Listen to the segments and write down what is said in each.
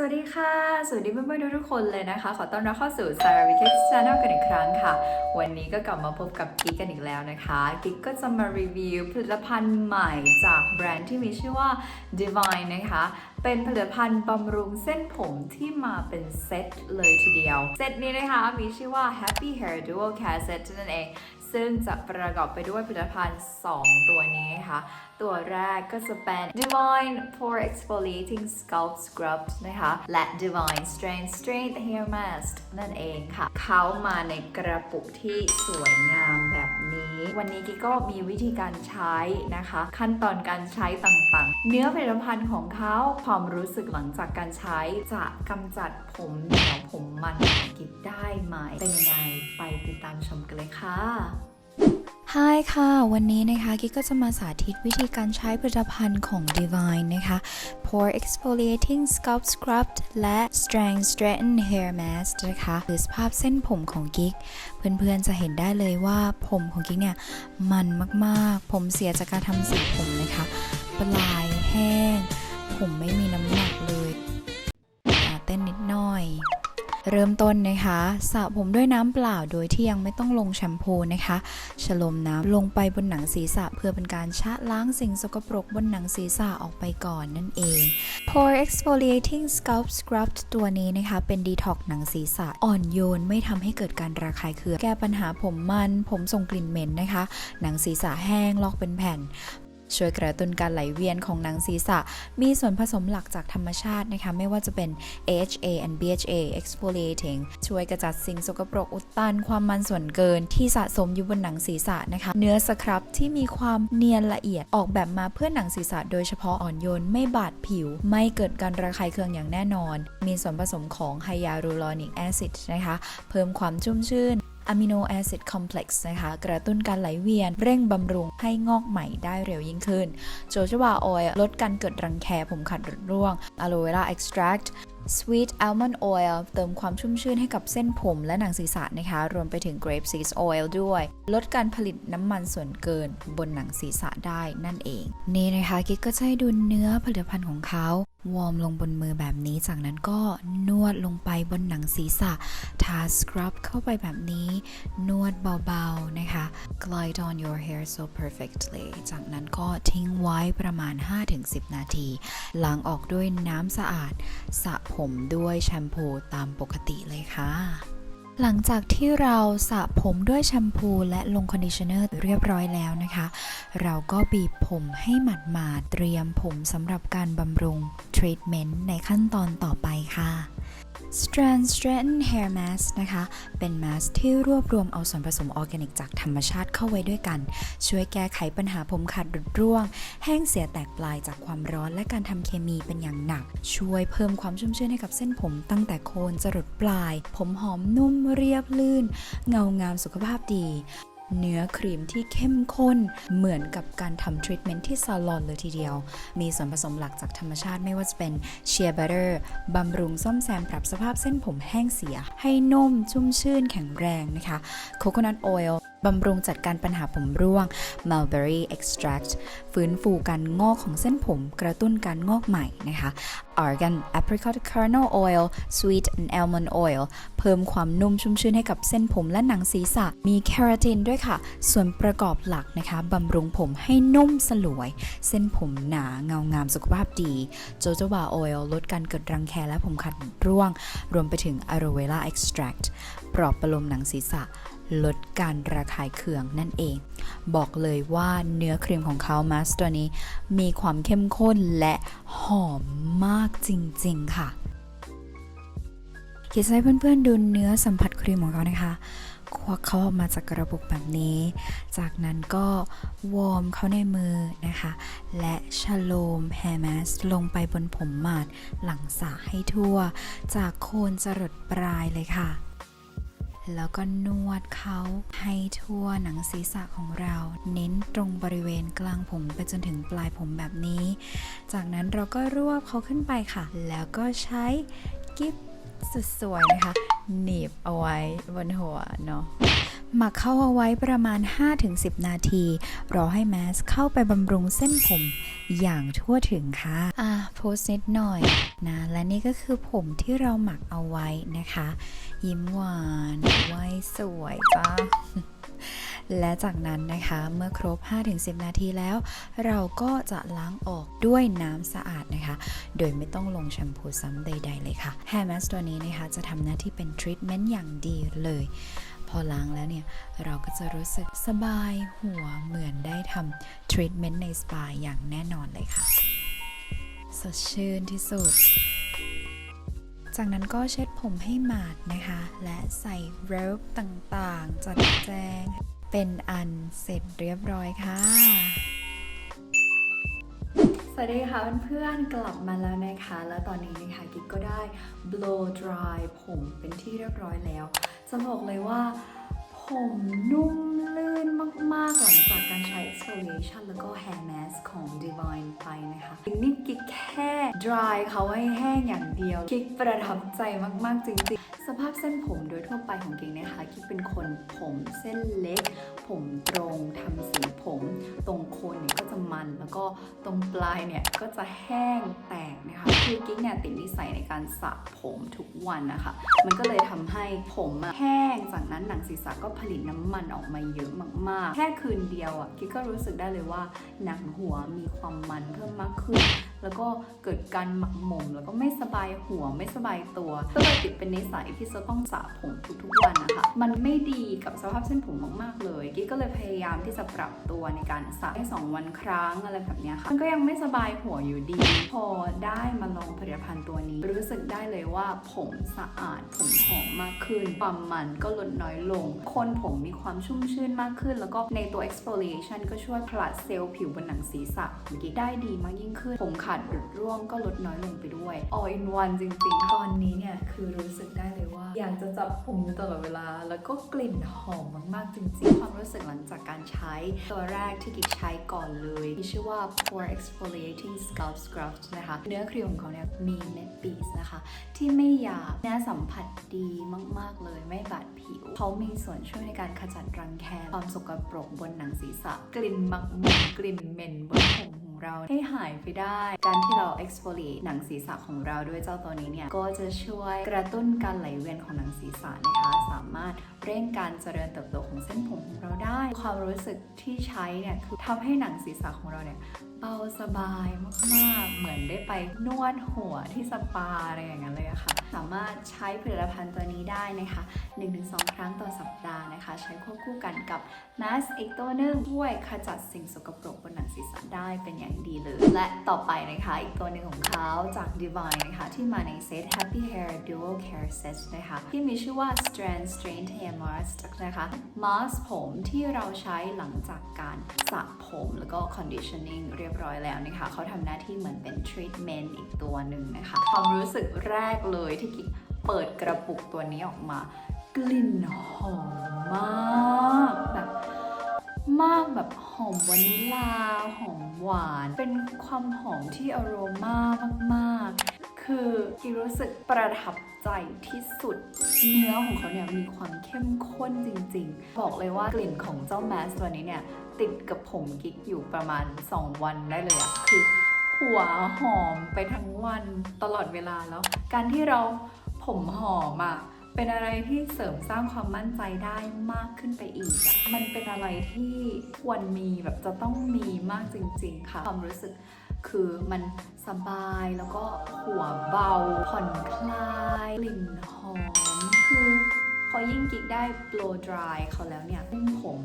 สวัสดีค่ะ สวัสดีเพื่อนๆทุกๆคนเลยนะคะ ขอต้อนรับเข้าสู่ s a r a v i k e Channel กันอีกครั้งค่ะ วันนี้ก็กลับมาพบกับกิ๊กกันอีกแล้วนะคะกิ๊กก็จะมารีวิวผลิตภัณฑ์ใหม่จากแบรนด์ที่มีชื่อว่า Divine นะคะ เป็นผลิตภัณฑ์บำรุงเส้นผมที่มาเป็นเซตเลยทีเดียว เซตนี้นะคะมีชื่อว่า Happy Hair Dual Care Set นั่นเอง ซึ่งจะประกอบไปด้วยผลิตภัณฑ์ 2 ตัวนี้นะคะตัวแรกก็จะเป็น Divine Pore Exfoliating Scalp Scrub นะคะ และ Divine Strength Strength Hair Mask นั่นเองค่ะ เขามาในกระปุกที่สวยงามแบบ นี้ วันนี้กิ๊กก็มีวิธีการใช้นะคะ ขั้นตอนการใช้ต่างๆ เนื้อผลิตภัณฑ์ของเขาความรู้สึกหลังจากการใช้จะกำจัดผมเหนียวผมมันของกิ๊กได้ไหมเป็นยังไงไปติดตามชมกันเลยค่ะ ฮายค่ะ วันนี้นะคะกิ๊กก็จะมาสาธิตวิธีการใช้ผลิตภัณฑ์ของ Divine นะคะ Pore Exfoliating Scalp Scrub และ Strength Straighten Hair Mask นะคะหรือสภาพเส้นผมของกิ๊ก เพื่อนๆจะเห็นได้เลยว่าผมของกิ๊กเนี่ย มันมากๆ ผมเสียจากการทำสีผมนะคะ ปลายแห้ง ผมไม่มีน้ำหนักเลย เริ่มต้นนะคะสระผมด้วยน้ำเปล่าโดยที่ยังไม่ต้องลงแชมพูนะคะฉโลมน้ำลงไปบนหนังศีรษะเพื่อเป็นการชะล้างสิ่งสกปรกบนหนังศีรษะออกไปก่อนนั่นเอง Pore Exfoliating Scalp Scrub ตัวนี้นะคะเป็นดีท็อกหนังศีรษะอ่อนโยนไม่ทำให้เกิดการระคายเคืองแก้ปัญหาผมมัน ผมส่งกลิ่นเหม็นนะคะ หนังศีรษะแห้งลอกเป็นแผ่น ช่วยกระตุ้นการไหลเวียนของหนังศีรษะ มีส่วนผสมหลักจากธรรมชาตินะคะ ไม่ว่าจะเป็น AHA and BHA exfoliating ช่วยกระจัดสิ่งสกปรกอุดตันความมันส่วนเกินที่สะสมอยู่บนหนังศีรษะนะคะ เนื้อสครับที่มีความเนียนละเอียดออกแบบมาเพื่อหนังศีรษะโดยเฉพาะอ่อนโยนไม่บาดผิว ไม่เกิดการระคายเคืองอย่างแน่นอน มีส่วนผสมของไฮยาลูรอนิกแอซิดนะคะ เพิ่มความชุ่มชื่น อะมิโนแอซิดคอมเพล็กซ์นะคะ กระตุ้นการไหลเวียน เร่งบำรุงให้งอกใหม่ได้เร็วยิ่งขึ้น โจชวาออยล์ลดการเกิดรังแคผมขัดรือร่วงอะโลเวราเอ็กซ์ตรัก Sweet Almond Oil เติมความชุ่มชื่นให้กับเส้นผมและหนังศีรษะนะคะ รวมไปถึง Grape Seed Oil ด้วย ลดการผลิตน้ำมันส่วนเกินบนหนังศีรษะได้นั่นเอง นี่นะคะกิ๊กก็จะให้ดูเนื้อผลิตภัณฑ์ของเขา วอร์มลงบนมือแบบนี้ จากนั้นก็นวดลงไปบนหนังศีรษะ ทาสครับเข้าไปแบบนี้ นวดเบาๆนะคะ glide on your hair so perfectly จากนั้นก็ทิ้งไว้ประมาณ 5-10 นาที ล้างออกด้วยน้ำสะอาดสระผมด้วยแชมพูตามปกติเลยค่ะ หลังจากที่เราสระผมด้วยแชมพูและลงคอนดิชเนอร์เรียบร้อยแล้วนะคะ เราก็บีบผมให้หมาดๆเตรียมผมสำหรับการบำรุงทรีทเมนต์ในขั้นตอนต่อไปค่ะ Strand Straighten Hair Mask นะคะ เป็นมาสก์ที่รวบรวมเอาส่วนผสมออร์แกนิกจากธรรมชาติเข้าไว้ด้วยกัน ช่วยแก้ไขปัญหาผมขาดหลุดร่วง แห้งเสียแตกปลายจากความร้อนและการทำเคมีเป็นอย่างหนัก ช่วยเพิ่มความชุ่มชื่นให้กับเส้นผมตั้งแต่โคนจรดปลาย ผมหอมนุ่มเรียบลื่น เงางามสุขภาพดี เนื้อครีมที่เข้มข้น เหมือนกับการทำทรีทเมนต์ที่ซาลอนเลยทีเดียว มีส่วนผสมหลักจากธรรมชาติไม่ว่าจะเป็นเชียร์บัตเตอร์บำรุงซ่อมแซมปรับสภาพเส้นผมแห้งเสีย ให้นุ่มชุ่มชื่นแข็งแรงนะคะโคโคนัทออยล์ บำรุงจัดการปัญหาผมร่วง mulberry extract ฟื้นฟูการงอกของเส้นผม กระตุ้นการงอกใหม่นะคะ argan apricot kernel oil sweet and almond oil เพิ่มความนุ่มชุ่มชื่นให้กับเส้นผมและหนังศีรษะ มีแคราตินด้วยค่ะ ส่วนประกอบหลักนะคะบำรุงผมให้นุ่มสลวย เส้นผมหนาเงางามสุขภาพดีโจโจบาออยล์ลดการเกิดรังแคและผมขัดร่วง รวมไปถึง aloe vera extract ปลอบประโลมหนังศีรษะ ลดการระคายเคืองนั่นเอง บอกเลยว่าเนื้อครีมของเขามาสตัวนี้ มีความเข้มข้นและหอมมากจริงๆค่ะคิดให้เพื่อนๆดูเนื้อสัมผัสครีมของเขานะคะ ควักเขาออกมาจากกระปุกแบบนี้ จากนั้นก็วอร์มเขาในมือนะคะ และชโลมแฮร์แมสลงไปบนผมหมาดหลังสระให้ทั่ว จากโคนจรดปลายเลยค่ะ แล้วก็นวดเขาให้ทั่วหนังศีรษะของเรา เน้นตรงบริเวณกลางผมไปจนถึงปลายผมแบบนี้ จากนั้นเราก็รวบเขาขึ้นไปค่ะ แล้วก็ใช้กิฟสุดสวยนะคะ หนีบเอาไว้บนหัวเนาะ หมักเข้าเอาไว้ประมาณ 5-10 นาที รอให้แมสเข้าไปบำรุงเส้นผมอย่างทั่วถึงค่ะ อะโพสต์นิดหน่อยนะ และนี่ก็คือผมที่เราหมักเอาไว้นะคะ ยิ้มหวานไว้สวยจ้าและจากนั้นนะคะเมื่อครบ 5-10 นาทีแล้ว เราก็จะล้างออกด้วยน้ำสะอาดนะคะ โดยไม่ต้องลงแชมพูซ้ำใด ๆ เลยค่ะ Hair Mask ตัวนี้นะคะจะทำหน้าที่เป็นทรีทเมนต์อย่างดีเลย พอล้างแล้วเนี่ย เราก็จะรู้สึกสบายหัวเหมือนได้ทำทรีทเมนต์ในสปาอย่างแน่นอนเลยค่ะ สดชื่นที่สุด จากนั้นก็เช็ดผมให้หมาดนะคะ และใส่เรบต่างๆ จัดแจง เป็นอันเสร็จเรียบร้อยค่ะสวัสดีค่ะเพื่อนๆกลับมาแล้วนะคะ แล้วตอนนี้นะคะกิ๊กก็ได้ blow dry ผมเป็นที่เรียบร้อยแล้ว จะบอกเลยว่า ผมนุ่มลื่นมาก ๆ หลังจากการใช้ exfoliation แล้วก็ hair mask ของ Divine ไปนะคะนี่กิ๊กแค่ dry เขาให้แห้งอย่างเดียว กิ๊กประทับใจมาก ๆ จริง ๆ สภาพเส้นผมโดยทั่วไปของกิ๊กนะคะกิ๊กเป็นคนผมเส้นเล็ก ผมตรงทำสีผม ตรงโคนเนี่ยก็จะมัน แล้วก็ตรงปลายเนี่ยก็จะแห้งแตกนะคะคือกิ๊กเนี่ยติดนิสัยในการสระผมทุกวันนะคะ มันก็เลยทำให้ผมอะแห้งจากนั้นหนังศีรษะก็ผลิตน้ำมันออกมาเยอะมากๆ แค่คืนเดียวอะกิ๊กก็รู้สึกได้เลยว่าหนังหัวมีความมันเพิ่มมากขึ้น แล้วก็เกิดการหมักหมม แล้วก็ไม่สบายหัวไม่สบายตัวก็เลยติดเป็นนิสัยที่จะต้องสระผมทุกๆวันนะคะ มันไม่ดีกับสภาพเส้นผมมากๆเลยกิ๊กก็เลยพยายามที่จะปรับตัวในการสระให้สองวันครั้งอะไรแบบนี้ค่ะมันก็ยังไม่สบายหัวอยู่ดี พอได้มาลองผลิตภัณฑ์ตัวนี้ รู้สึกได้เลยว่าผมสะอาดผมหอมมากขึ้นความมันก็ลดน้อยลง คนผมมีความชุ่มชื่นมากขึ้น แล้วก็ในตัว exfoliation ก็ช่วยผลัดเซลล์ผิวบนหนังศีรษะของกิ๊กได้ดีมากยิ่งขึ้นผมขาดหลุดร่วงก็ลดน้อยลงไปด้วย all in one จริงๆ ตอนนี้เนี่ยคือรู้สึกได้เลยว่า อยากจะจับผมตลอดเวลา แล้วก็กลิ่นหอมมากๆ จริงๆ ความรู้สึกหลังจากการใช้ ตัวแรกที่กิ๊กใช้ก่อนเลยที่ชื่อว่า pore exfoliating scalp scrub นะคะ เนื้อครีมของเขาเนี่ยมีเม็ดปีสนะคะ ที่ไม่หยาบเนื้อสัมผัสดีมากๆเลยไม่บาดผิว เขามีส่วนช่วยในการขจัดรังแคความสกปรกบนหนังศีรษะ กลิ่นหมักหมมกลิ่นเหม็นบนผมของ เราให้หายไปได้ การที่เรา exfoliate หนังศีรษะของเราด้วยเจ้าตัวนี้เนี่ย ก็จะช่วยกระตุ้นการไหลเวียนของหนังศีรษะนะคะ สามารถเร่งการเจริญเติบโตของเส้นผมของเราได้ ความรู้สึกที่ใช้เนี่ยคือทำให้หนังศีรษะของเราเนี่ยเบาสบายมากๆ เหมือนได้ไปนวดหัวที่สปาอะไรอย่างนั้นเลยค่ะ สามารถใช้ผลิตภัณฑ์ตัวนี้ได้นะคะ 1-2 ครั้งต่อสัปดาห์นะคะ ใช้ควบคู่กันกับมาสอีกตัวหนึ่งช่วยขจัดสิ่งสกปรกบนหนังศีรษะได้เป็นอย่างดีเลย และต่อไปนะคะอีกตัวหนึ่งของเขาจาก Divine นะคะที่มาในเซต Happy Hair Dual Care Set นะคะที่มีชื่อว่า Strand Straight Hair Mask นะคะมาสผมที่เราใช้หลังจากการสระผมแล้วก็ conditioning เรียบร้อยแล้วนะคะเขาทำหน้าที่เหมือนเป็น treatment อีกตัวหนึ่งนะคะความรู้สึกแรกเลยที่กิ๊กเปิดกระปุกตัวนี้ออกมากลิ่นหอมมากแบบ มากแบบหอมวานิลา หอมหวาน เป็นความหอมที่อโรมามาก ๆ คือกิรู้สึกประทับใจที่สุด เนื้อของเขาเนี่ยมีความเข้มข้นจริง ๆ บอกเลยว่ากลิ่นของเจ้าแมสตัวนี้เนี่ย ติดกับผมกิ๊กอยู่ประมาณ 2 วันได้เลยอะคือหัวหอมไปทั้งวันตลอดเวลาแล้ว การที่เราผมหอมอะ เป็นอะไรที่เสริมสร้างความมั่นใจได้มากขึ้นไปอีกอะมันเป็นอะไรที่ควรมีแบบจะต้องมีมากจริง ๆ ค่ะ ความรู้สึกคือมันสบายแล้วก็หัวเบา ผ่อนคลายกลิ่นหอม คือพอยิ่งกิ๊กได้ blow dry เขาแล้วเนี่ยผม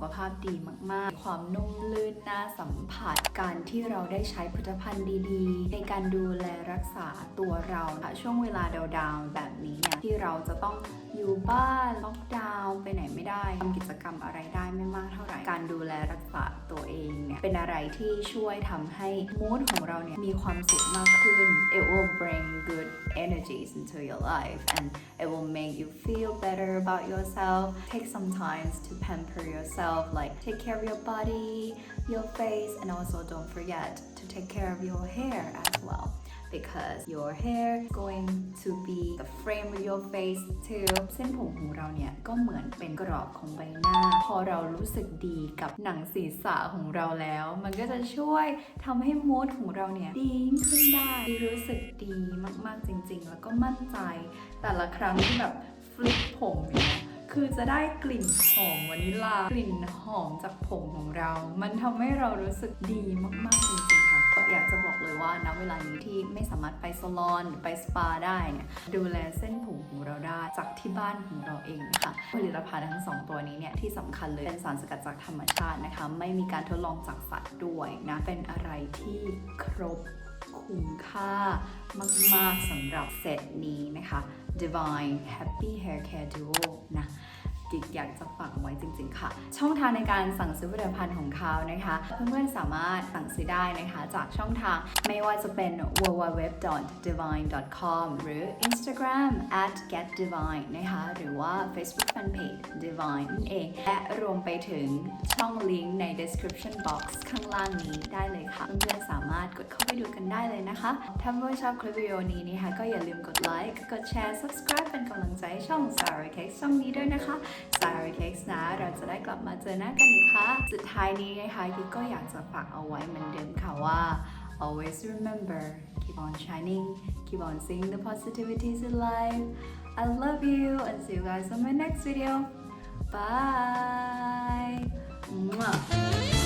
ขภาพดีมากๆ ความนุ่มลื่นน่าสัมผัส การที่เราได้ใช้ผลิตภัณฑ์ดีๆ ในการดูแลรักษาตัวเราช่วงเวลาดาวๆแบบนี้เนี่ยที่เราจะต้องอยู่บ้านล็อกดาวน์ไปไหนไม่ได้ทำกิจกรรมอะไรได้ไม่มากเท่าไหร่ การดูแลรักษาตัวเองเนี่ย เป็นอะไรที่ช่วยทำให้มูดของเราเนี่ย มีความสุขมากขึ้น it will bring good energies into your life and it will make you feel better about yourself take some time to pamper yourself like take care of your body your face and also don't forget to take care of your hair as well because your hair is going to be the frame of your face too เส้นผมของเราเนี่ย ก็เหมือนเป็นกรอบของใบหน้า พอเรารู้สึกดีกับหนังศีรษะของเราแล้ว มันก็จะช่วยทำให้มูดของเราเนี่ย ดีขึ้นได้ รู้สึกดีมากๆจริง ๆ แล้วก็มั่นใจ แต่ละครั้งที่แบบฟลิปผมเนี่ยคือจะได้กลิ่นหอมวานิลลากลิ่นหอมจากผมของเรา มันทำให้เรารู้สึกดีมากๆจริงๆค่ะก็อยากจะบอกเลย เวลานี้ที่ไม่สามารถไปซาลอน ไปสปาได้เนี่ยดูแลเส้นผมของเราได้จากที่บ้านของเราเองนะคะผลิตภัณฑ์ทั้งสองตัวนี้เนี่ยที่สำคัญเลยเป็นสารสกัดจากธรรมชาตินะคะไม่มีการทดลองจากสัตว์ด้วยนะเป็นอะไรที่ครบคุ้มค่ามาก ๆสำหรับเซตนี้นะคะ Divine Happy Hair Care Duo นะ กิกอยากจะฝากไว้จริง ๆ ค่ะ ช่องทางในการสั่งซื้อผลิตภัณฑ์ของเขานะคะ เพื่อนๆสามารถสั่งซื้อได้นะคะ จากช่องทางไม่ว่าจะเป็น www.divine.com หรือ Instagram @getdivine นะคะ หรือว่า Facebook Fanpage Divine นั่นเอง และรวมไปถึงช่องลิงก์ใน description box ข้างล่างนี้ได้เลยค่ะเพื่อนารถกดเข้าไปดูกันได้เลยนะคะถ้าเพื่อนชอบคลิปวิดีโอนี้นะคะก็อย่าลืมกดไลค์กดแชร์ subscribe เป็นกำลังใจให้ช่อง s a r a Cakes ช่องนี้ด้วยนะคะ s a r a Cakes นะเราจะได้กลับมาเจอหน้ากันอีกค่ะสุดท้ายนี้นะคะกิ๊กก็อยากจะฝากเอาไว้เหมือนเดิมค่ะว่า always remember keep on shining keep on seeing the positivities in life I love you and see you guys on my next video bye Mwah.